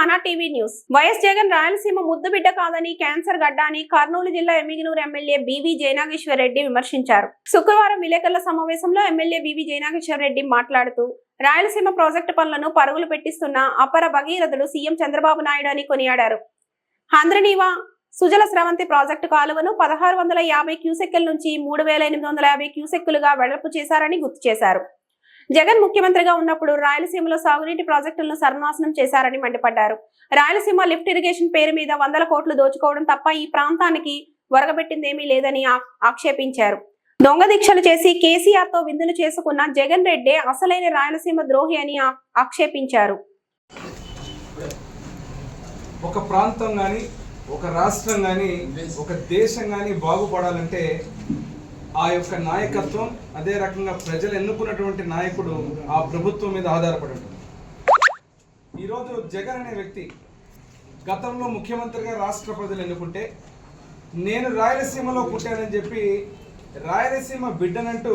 మన TV news. YS Jagan Rayalaseema ముద్దుబిడ్డ కాదని క్యాన్సర్ గడ్డ అని కర్నూలు జిల్లా ఎమ్మిగినూరు ఎమ్మెల్యే బీవీ జయనాగేశ్వర్ రెడ్డి విమర్శించారు. శుక్రవారం విలేకరుల సమావేశంలో ఎమ్మెల్యే బీవీ జయనాగేశ్వర్ రెడ్డి మాట్లాడుతూ రాయలసీమ ప్రాజెక్టు పనులను పరుగులు పెట్టిస్తున్న అపర భగీరథుడు సీఎం చంద్రబాబు నాయుడు అని కొనియాడారు. హంద్రనీవా సుజల స్రవంతి ప్రాజెక్టు కాలువను పదహారు వందల యాభై క్యూసెక్కుల నుంచి మూడు వేల ఎనిమిది వందల యాభై క్యూసెక్కులుగా వెడల్పు చేశారని గుర్తు చేశారు. జగన్ ముఖ్యమంత్రిగా ఉన్నప్పుడు రాయలసీమలో సాగునీటి ప్రాజెక్టులను సర్వనాశనం చేశారని మండిపడ్డారు. రాయలసీమ లిఫ్ట్ ఇరిగేషన్ పేరు మీద వందల కోట్లు దోచుకోవడం తప్ప ఈ ప్రాంతానికి వరగబెట్టిందేమీ లేదని ఆక్షేపించారు. దొంగ దీక్షలు చేసి కేసీఆర్తో విందులు చేసుకున్న జగన్ రెడ్డి అసలైన రాయలసీమ ద్రోహి అని ఆక్షేపించారు. ఒక ప్రాంతం కానీ ఒక రాష్ట్రం కానీ ఒక దేశం కానీ బాగుపడాలంటే ఆ యొక్క నాయకత్వం అదే రకంగా ప్రజలు ఎన్నుకున్నటువంటి నాయకుడు ఆ ప్రభుత్వం మీద ఆధారపడి ఉంటుంది ఈరోజు జగన్ అనే వ్యక్తి గతంలో ముఖ్యమంత్రిగా రాష్ట్ర ప్రజలు ఎన్నుకుంటే నేను రాయలసీమలో పుట్టానని చెప్పి రాయలసీమ బిడ్డనంటూ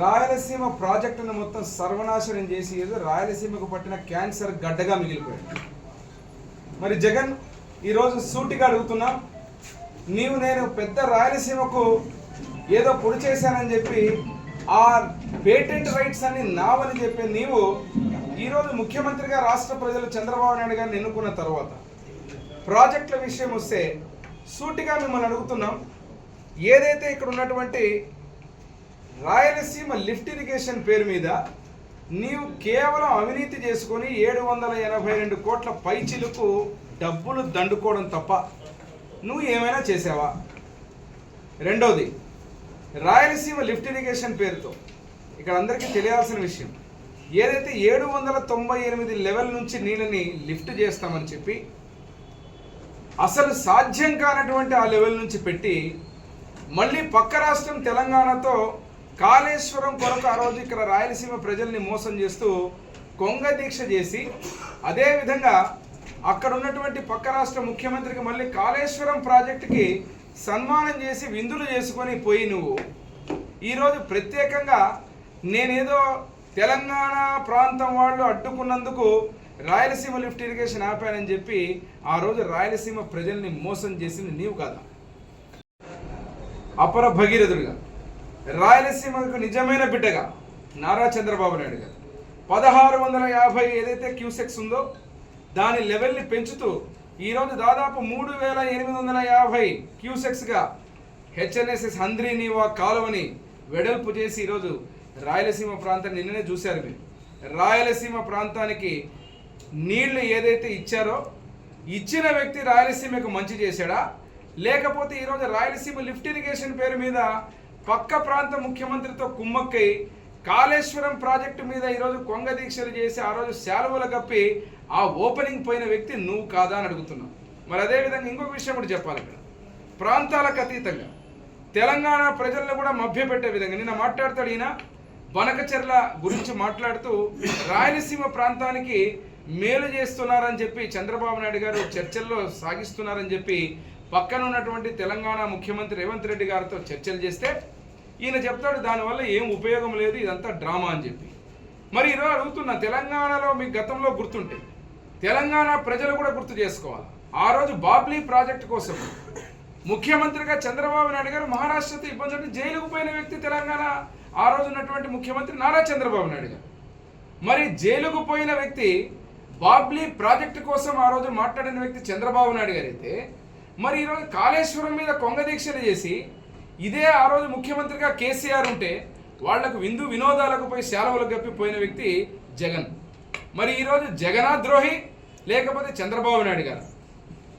రాయలసీమ ప్రాజెక్టును మొత్తం సర్వనాశనం చేసి ఏదో రాయలసీమకు పట్టిన క్యాన్సర్ గడ్డగా మిగిలిపోయాడు. మరి జగన్ ఈరోజు సూటిగా అడుగుతున్నాం నీవు నేను పెద్ద రాయలసీమకు ఏదో పొడి చేశానని చెప్పి ఆ పేటెంట్ రైట్స్ అని నావని చెప్పి నీవు ఈరోజు ముఖ్యమంత్రిగా రాష్ట్ర ప్రజలు చంద్రబాబు నాయుడు గారిని ఎన్నుకున్న తర్వాత ప్రాజెక్టుల విషయం వస్తే సూటిగా మిమ్మల్ని అడుగుతున్నాం. ఏదైతే ఇక్కడ ఉన్నటువంటి రాయలసీమ లిఫ్ట్ ఇరిగేషన్ పేరు మీద నీవు కేవలం అవినీతి చేసుకొని ఏడు వందల ఎనభై రెండు కోట్ల పైచిలకు డబ్బులు దండుకోవడం తప్ప నువ్వు ఏమైనా చేసావా? రెండవది రాయలసీమ లిఫ్ట్ ఇరిగేషన్ పేరుతో ఇక్కడ అందరికీ తెలియాల్సిన విషయం. ఏదైతే ఏడు వందల తొంభై ఎనిమిది లెవెల్ నుంచి నీళ్ళని లిఫ్ట్ చేస్తామని చెప్పి అసలు సాధ్యం కానటువంటి ఆ లెవెల్ నుంచి పెట్టి మళ్ళీ పక్క రాష్ట్రం తెలంగాణతో కాళేశ్వరం కొరకు ఆ రోజు ఇక్కడ రాయలసీమ ప్రజల్ని మోసం చేస్తూ కొంగ దీక్ష చేసి అదేవిధంగా అక్కడ ఉన్నటువంటి పక్క రాష్ట్ర ముఖ్యమంత్రికి మళ్ళీ కాళేశ్వరం ప్రాజెక్టుకి సన్మానం చేసి విందులు చేసుకొని పోయి నువ్వు. ఈరోజు ప్రత్యేకంగా నేనేదో తెలంగాణ ప్రాంతం వాళ్ళు అడ్డుకున్నందుకు రాయలసీమ లిఫ్ట్ ఇరిగేషన్ ఆపానని చెప్పి ఆ రోజు రాయలసీమ ప్రజల్ని మోసం చేసింది నీవు కాదా? అపర భగీరథుడుగా. రాయలసీమకు నిజమైన బిడ్డగా నారా చంద్రబాబు నాయుడు గారు. పదహారు వందల యాభై ఏదైతే క్యూసెక్స్ ఉందో దాని లెవెల్ని పెంచుతూ ఈరోజు దాదాపు మూడు వేల ఎనిమిది వందల యాభై క్యూసెక్స్గా హెచ్ఎన్ఎస్ఎస్ హంద్రీనీవా కాలువని వెడల్పు చేసి ఈరోజు రాయలసీమ ప్రాంతాన్ని నిన్ననే చూశారు మీరు. రాయలసీమ ప్రాంతానికి నీళ్ళు ఏదైతే ఇచ్చారో ఇచ్చిన వ్యక్తి రాయలసీమకు మంచి చేశాడా? లేకపోతే ఈరోజు రాయలసీమ లిఫ్ట్ ఇరిగేషన్ పేరు మీద పక్క ప్రాంత ముఖ్యమంత్రితో కుమ్మక్కై కాళేశ్వరం ప్రాజెక్టు మీద ఈరోజు కొంగ దీక్షలు చేసి ఆ రోజు శాలువలు కప్పి ఆ ఓపెనింగ్ పోయిన వ్యక్తి నువ్వు కాదా అని అడుగుతున్నావు మరి అదేవిధంగా ఇంకొక విషయం కూడా చెప్పాలి ఇక్కడ. ప్రాంతాలకు అతీతంగా తెలంగాణ ప్రజలను కూడా మభ్యపెట్టే విధంగా నిన్న మాట్లాడతాడు ఈయన బనకచెర్ల గురించి మాట్లాడుతూ రాయలసీమ ప్రాంతానికి మేలు చేస్తున్నారని చెప్పి చంద్రబాబు నాయుడు గారు చర్చల్లో సాగిస్తున్నారని చెప్పి పక్కన ఉన్నటువంటి తెలంగాణ ముఖ్యమంత్రి రేవంత్ రెడ్డి గారితో చర్చలు చేస్తే ఈయన చెప్తాడు దానివల్ల ఏం ఉపయోగం లేదు ఇదంతా డ్రామా అని చెప్పి. మరి ఈరోజు అడుగుతున్నా తెలంగాణలో మీకు గతంలో గుర్తుంటే తెలంగాణ ప్రజలు కూడా గుర్తు చేసుకోవాలి. ఆ రోజు బాబ్లీ ప్రాజెక్ట్ కోసం ముఖ్యమంత్రిగా చంద్రబాబు నాయుడు గారు మహారాష్ట్రతో ఇబ్బంది ఉంటే జైలుకు పోయిన వ్యక్తి తెలంగాణ ఆ రోజు ఉన్నటువంటి ముఖ్యమంత్రి నారా చంద్రబాబు నాయుడు గారు. మరి జైలుకు పోయిన వ్యక్తి బాబ్లీ ప్రాజెక్టు కోసం ఆ రోజు మాట్లాడిన వ్యక్తి చంద్రబాబు నాయుడు గారు అయితే మరి ఈరోజు కాళేశ్వరం మీద కొంగ దీక్షలు చేసి ఇదే ఆ రోజు ముఖ్యమంత్రిగా కేసీఆర్ ఉంటే వాళ్ళకు విందు వినోదాలకు పోయి శాలవలు గప్పిపోయిన వ్యక్తి జగన్. మరి ఈరోజు జగనా ద్రోహి లేకపోతే చంద్రబాబు నాయుడు గారు.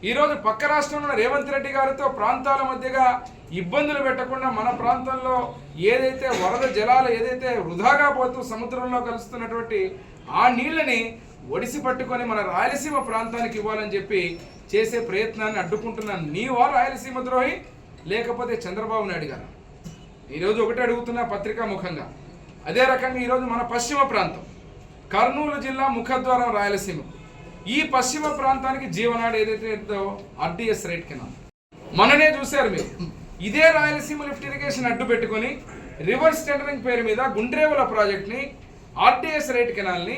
ఈరోజు పక్క రాష్ట్రంలో ఉన్న రేవంత్ రెడ్డి గారితో ప్రాంతాల మధ్యగా ఇబ్బందులు పెట్టకుండా మన ప్రాంతంలో ఏదైతే వరద జలాలు ఏదైతే వృధాగా పోతూ సముద్రంలో కలుస్తున్నటువంటి ఆ నీళ్ళని ఒడిసి పట్టుకొని మన రాయలసీమ ప్రాంతానికి ఇవ్వాలని చెప్పి చేసే ప్రయత్నాన్ని అడ్డుకుంటున్న నీవా రాయలసీమ ద్రోహి? లేకపోతే చంద్రబాబు నాయుడు గారు. ఈరోజు ఒకటి అడుగుతున్నా పత్రికా ముఖంగా. అదే రకంగా ఈరోజు మన పశ్చిమ ప్రాంతం కర్నూలు జిల్లా ముఖద్వారం రాయలసీమ. ఈ పశ్చిమ ప్రాంతానికి జీవనాడు ఏదైతే ఉందో ఆర్డిఎస్ రైట్ కెనాల్ మననే చూశారు మీరు. ఇదే రాయలసీమ లిఫ్ట్ ఇరిగేషన్ అడ్డు పెట్టుకొని రివర్స్ టెండరింగ్ పేరు మీద గుండ్రేవుల ప్రాజెక్ట్ని ఆర్డిఎస్ రైట్ కెనాల్ని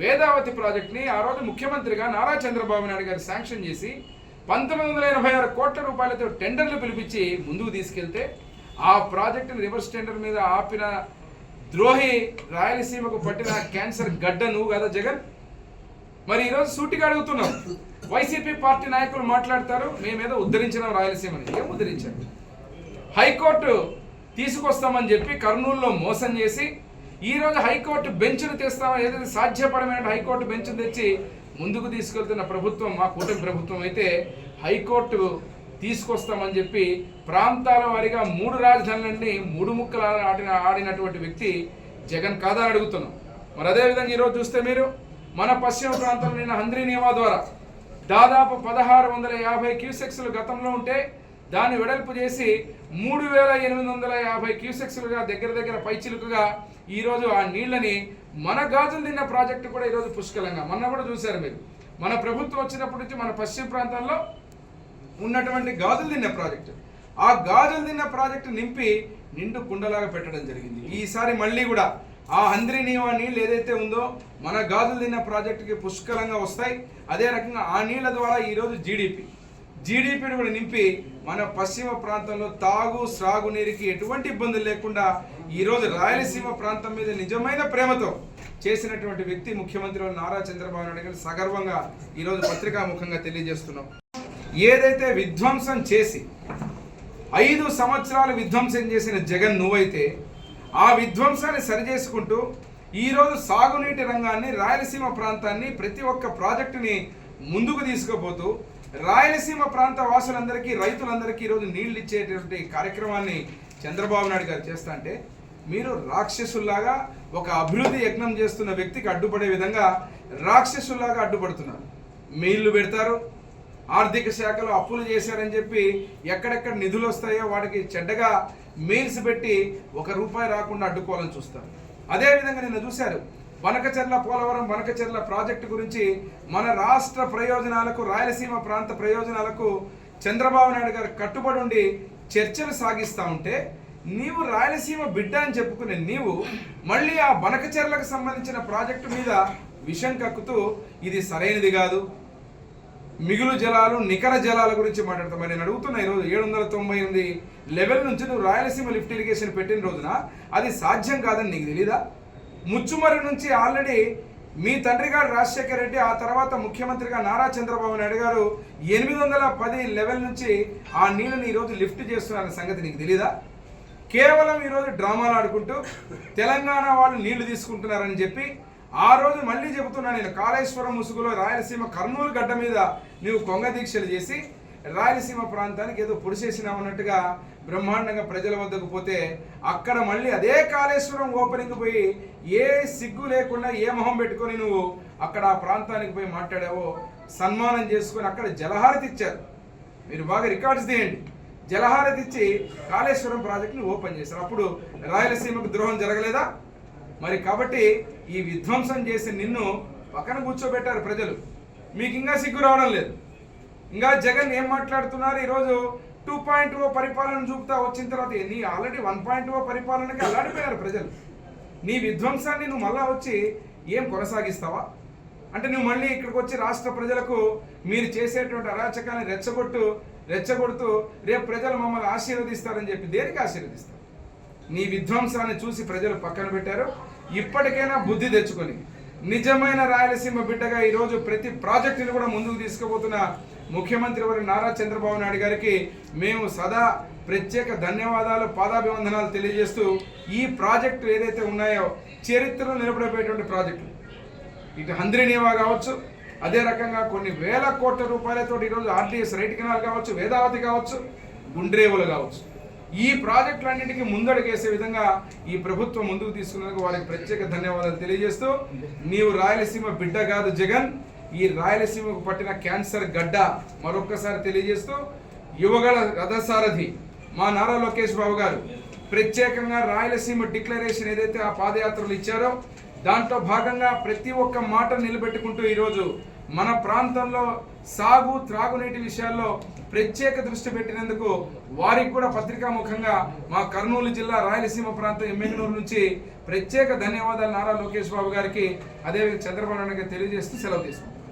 వేదావతి ప్రాజెక్ట్ని ఆ రోజు ముఖ్యమంత్రిగా నారా చంద్రబాబు నాయుడు గారు శాంక్షన్ చేసి పంతొమ్మిది వందల ఎనభై ఆరు కోట్ల రూపాయలతో టెండర్లు పిలిపించి ముందుకు తీసుకెళ్తే ఆ ప్రాజెక్టును రివర్స్ టెండర్ మీద ఆపిన ద్రోహి రాయలసీమకు పట్టిన క్యాన్సర్ గడ్డ నువ్వు కదా జగన్? మరి ఈరోజు సూటిగా అడుగుతున్నాం. వైసీపీ పార్టీ నాయకులు మాట్లాడతారు మేమేదో ఉద్ధరించినాం రాయలసీమని. ఏం ఉద్ధరించాం హైకోర్టు తీసుకొస్తామని చెప్పి కర్నూలులో మోసం చేసి ఈ రోజు హైకోర్టు బెంచ్ను తెస్తామని ఏదైతే సాధ్యపడమైన హైకోర్టు బెంచ్ను తెచ్చి ముందుకు తీసుకెళ్తున్న ప్రభుత్వం మా కూటమి ప్రభుత్వం అయితే హైకోర్టు తీసుకొస్తామని చెప్పి ప్రాంతాల వారీగా మూడు రాజధానులన్నీ మూడు ముక్కలు ఆడిన ఆడినటువంటి వ్యక్తి జగన్ కాదా అని అడుగుతున్నాం. మరి అదేవిధంగా ఈరోజు చూస్తే మీరు మన పశ్చిమ ప్రాంతంలో నిన్న హంద్రీ నియమా ద్వారా దాదాపు పదహారు వందల యాభై క్యూసెక్స్లు గతంలో ఉంటే దాన్ని వెడల్పు చేసి మూడు వేల ఎనిమిది వందల యాభై క్యూసెక్స్లుగా దగ్గర దగ్గర పైచిలుకుగా ఈరోజు ఆ నీళ్ళని మన గాజులు తిన్న ప్రాజెక్టు కూడా ఈరోజు పుష్కలంగా. మొన్న కూడా చూశారు మీరు. మన ప్రభుత్వం వచ్చినప్పటి నుంచి మన పశ్చిమ ప్రాంతంలో ఉన్నటువంటి గాజులు తిన్న ప్రాజెక్టు. ఆ గాజులు తిన్న ప్రాజెక్టు నింపి నిండు కుండలాగా పెట్టడం జరిగింది. ఈసారి మళ్ళీ కూడా ఆ హంద్రి ఆ నీళ్ళు ఏదైతే ఉందో మన గాజులు తిన్న ప్రాజెక్టుకి పుష్కలంగా వస్తాయి. అదే రకంగా ఆ నీళ్ళ ద్వారా ఈరోజు జీడిపి జీడిపిని కూడా నింపి మన పశ్చిమ ప్రాంతంలో తాగు సాగునీరుకి ఎటువంటి ఇబ్బందులు లేకుండా ఈరోజు రాయలసీమ ప్రాంతం మీద నిజమైన ప్రేమతో చేసినటువంటి వ్యక్తి ముఖ్యమంత్రి నారా చంద్రబాబు నాయుడు గారు సగర్వంగా ఈరోజు పత్రికాముఖంగా తెలియజేస్తున్నాం. ఏదైతే విధ్వంసం చేసి ఐదు సంవత్సరాలు విధ్వంసం చేసిన జగన్ నువ్వైతే ఆ విధ్వంసాన్ని సరిచేసుకుంటూ ఈరోజు సాగునీటి రంగాన్ని రాయలసీమ ప్రాంతాన్ని ప్రతి ఒక్క ప్రాజెక్టుని ముందుకు తీసుకుపోతూ రాయలసీమ ప్రాంత వాసులందరికీ రైతులందరికీ ఈరోజు నీళ్ళు ఇచ్చేటువంటి కార్యక్రమాన్ని చంద్రబాబు నాయుడు గారు చేస్తా అంటే మీరు రాక్షసుల్లాగా ఒక అభివృద్ధి యజ్ఞం చేస్తున్న వ్యక్తికి అడ్డుపడే విధంగా రాక్షసుల్లాగా అడ్డుపడుతున్నారు. మెయిల్లు పెడతారు ఆర్థిక శాఖలో అప్పులు చేశారని చెప్పి ఎక్కడెక్కడ నిధులు వస్తాయో వాటికి చెడ్డగా మెయిల్స్ పెట్టి ఒక రూపాయి రాకుండా అడ్డుకోవాలని చూస్తారు. అదేవిధంగా నిన్న చూశారు వనకచెర్ల పోలవరం వనకచెర్ల ప్రాజెక్టు గురించి మన రాష్ట్ర ప్రయోజనాలకు రాయలసీమ ప్రాంత ప్రయోజనాలకు చంద్రబాబు నాయుడు గారు కట్టుబడి ఉండి చర్చలు సాగిస్తూ ఉంటే నీవు రాయలసీమ బిడ్డ అని చెప్పుకునే నీవు మళ్ళీ ఆ బనకచెర్లకు సంబంధించిన ప్రాజెక్టు మీద విషం కక్కుతూ ఇది సరైనది కాదు. మిగులు జలాలు నికర జలాల గురించి మాట్లాడతాం. మరి నేను అడుగుతున్నా ఈరోజు ఏడు వందల తొంభై ఎనిమిది లెవెల్ నుంచి నువ్వు రాయలసీమ లిఫ్ట్ ఇరిగేషన్ పెట్టిన రోజున అది సాధ్యం కాదని నీకు తెలీదా? ముచ్చుమరి నుంచి ఆల్రెడీ మీ తండ్రి గారు రాజశేఖర రెడ్డి ఆ తర్వాత ముఖ్యమంత్రిగా నారా చంద్రబాబు నాయుడు గారు ఎనిమిది వందల పది లెవెల్ నుంచి ఆ నీళ్ళని ఈరోజు లిఫ్ట్ చేస్తున్నారన్న సంగతి నీకు తెలీదా? కేవలం ఈరోజు డ్రామాలు ఆడుకుంటూ తెలంగాణ వాళ్ళు నీళ్ళు తీసుకుంటున్నారని చెప్పి ఆ రోజు మళ్ళీ చెబుతున్నా నేను కాళేశ్వరం ముసుగులో రాయలసీమ కర్నూలు గడ్డ మీద నీవు కొంగ దీక్షలు చేసి రాయలసీమ ప్రాంతానికి ఏదో పొడిచేసినావు అన్నట్టుగా బ్రహ్మాండంగా ప్రజల వద్దకు పోతే అక్కడ మళ్ళీ అదే కాళేశ్వరం ఓపెనింగ్ పోయి ఏ సిగ్గు లేకుండా ఏ మొహం పెట్టుకొని నువ్వు అక్కడ ఆ ప్రాంతానికి పోయి మాట్లాడావో సన్మానం చేసుకొని అక్కడ జలహారతి ఇచ్చారు. మీరు బాగా రికార్డ్స్ తీయండి. జలహారతి ఇచ్చి కాళేశ్వరం ప్రాజెక్టుని ఓపెన్ చేశారు. అప్పుడు రాయలసీమకు ద్రోహం జరగలేదా? మరి కాబట్టి ఈ విధ్వంసం చేసి నిన్ను పక్కన కూర్చోబెట్టారు ప్రజలు. మీకు ఇంకా సిగ్గు రావడం లేదు. ఇంకా జగన్ ఏం మాట్లాడుతున్నారు? ఈరోజు టూ పాయింట్ ఓ పరిపాలన చూపుతా వచ్చిన తర్వాత నీ ఆల్రెడీ వన్ పాయింట్ ఓ పరిపాలనకి అల్లాడిపోయారు ప్రజలు. నీ విధ్వంసాన్ని నువ్వు మళ్ళా వచ్చి ఏం కొనసాగిస్తావా? అంటే నువ్వు మళ్ళీ ఇక్కడికి వచ్చి రాష్ట్ర ప్రజలకు మీరు చేసేటువంటి అరాచకాన్ని రెచ్చగొట్టు రెచ్చగొడుతూ రేపు ప్రజలు మమ్మల్ని ఆశీర్వదిస్తారని చెప్పి దేనికి ఆశీర్వదిస్తారు? నీ విధ్వంసాన్ని చూసి ప్రజలు పక్కన పెట్టారు. ఇప్పటికైనా బుద్ధి తెచ్చుకొని నిజమైన రాయలసీమ బిడ్డగా ఈరోజు ప్రతి ప్రాజెక్టుని కూడా ముందుకు తీసుకుపోతున్న ముఖ్యమంత్రి వారి నారా చంద్రబాబు నాయుడు గారికి మేము సదా ప్రత్యేక ధన్యవాదాలు పాదాభివందనాలు తెలియజేస్తూ ఈ ప్రాజెక్టు ఏదైతే ఉన్నాయో చరిత్రలో నిలబడిపోయేటువంటి ప్రాజెక్టులు. ఇటు హంద్రినీవా కావచ్చు అదే రకంగా కొన్ని వేల కోట్ల రూపాయలతో ఈరోజు ఆర్టీఎస్ రైట్ కెనాల్ కావచ్చు వేదావతి కావచ్చు గుండ్రేవులు కావచ్చు. ఈ ప్రాజెక్టులన్నింటికి ముందడుగేసే విధంగా ఈ ప్రభుత్వం ముందుకు తీసుకున్నందుకు వారికి ప్రత్యేక ధన్యవాదాలు తెలియజేస్తూ నీవు రాయలసీమ బిడ్డ కాదు జగన్ ఈ రాయలసీమకు పట్టిన క్యాన్సర్ గడ్డ మరొక్కసారి తెలియజేస్తూ యువగల రథసారథి మా నారా లోకేష్ బాబు గారు ప్రత్యేకంగా రాయలసీమ డిక్లరేషన్ ఏదైతే ఆ పాదయాత్రలు ఇచ్చారో దాంట్లో భాగంగా ప్రతి ఒక్క మాట నిలబెట్టుకుంటూ ఈరోజు మన ప్రాంతంలో సాగు త్రాగునీటి విషయాల్లో ప్రత్యేక దృష్టి పెట్టినందుకు వారికి కూడా పత్రికాముఖంగా మా కర్నూలు జిల్లా రాయలసీమ ప్రాంతం ఎమ్మెగనూరు నుంచి ప్రత్యేక ధన్యవాదాలు నారా లోకేష్ బాబు గారికి. అదేవిధంగా చంద్రబాబు నాయుడు గారికి తెలియజేస్తూ సెలవు తీసుకుంటాం